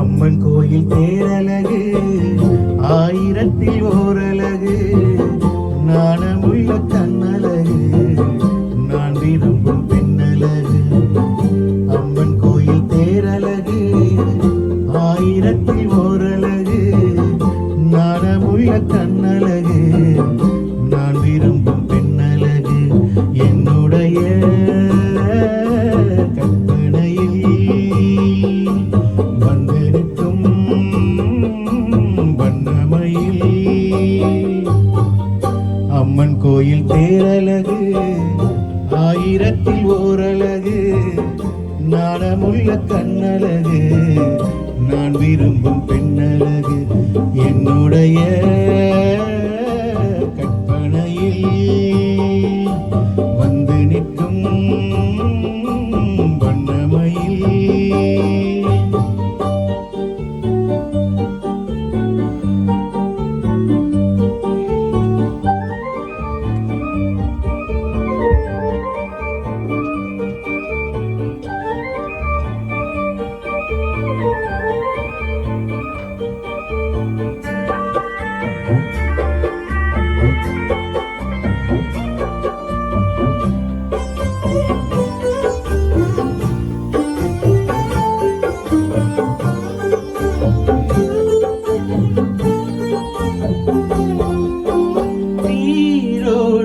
அம்மன் கோயில் தேரலகு ஆயிரத்தில் ஒரு ஈரத்தில் ஓரழகு நாணமுள்ள கண்ணழகு. நான் விரும்பும் பெண்ணழகு என்னுடைய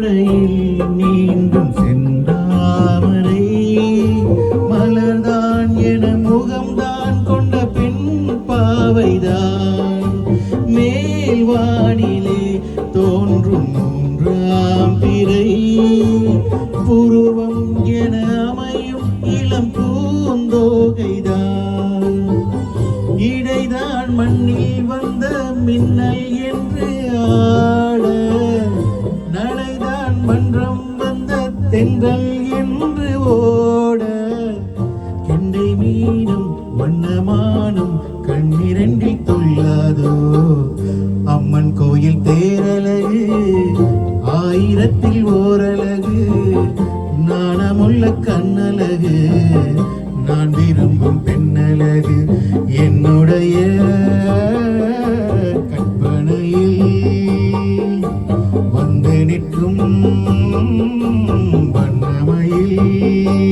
நீரோடையில் நீண்டும் செந்தாமரை. மலர்தான் என முகம்தான் கொண்ட பெண் பாவைதான். மேல் தோன்றும் மூன்றாம் பிறை புருவம் என அமையும் இளம் பூந்தோகைதான். இடைதான் மண்ணில் வந்த மின்னல் என்று ஆட தென்றல் என்று ஓட கெண்டை மீனும் வண்ணமானும் கண்ணிரண்டில் துள்ளாதோ? அம்மன் கோயில் தேரழகு ஆயிரத்தில் ஓரழகு நாணமுள்ள கண்ணழகு நான் விரும்பும் பெண்ணழகு என்னுடைய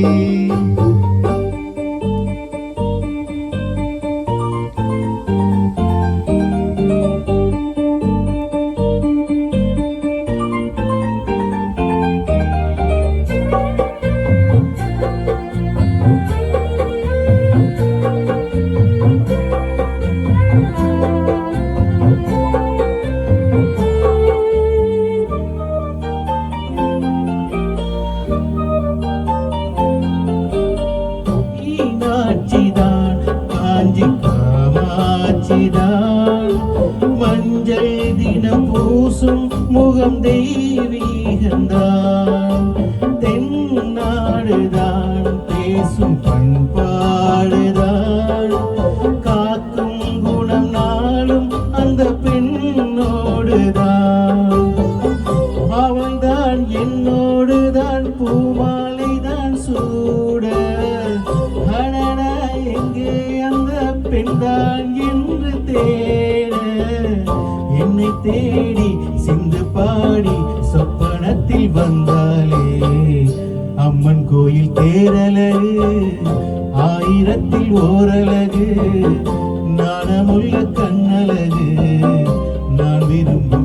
You. பூசும் முகம் தெய்வீகந்தான் தென்னாடுதான் பேசும் பண்பாடுதான். காக்கும் குணம் நாளும் அந்த பெண்ணோடுதான். அவள்தான் என்னோடுதான் பூமாலைதான் சூட. அடடா எங்கே அந்த பெண்தான் என்று தேட. என்னை தேட பேரழகு ஆயிரத்தில் ஓரழகு நாணமுள்ள கண்ணழகு. நான் விரும்பும்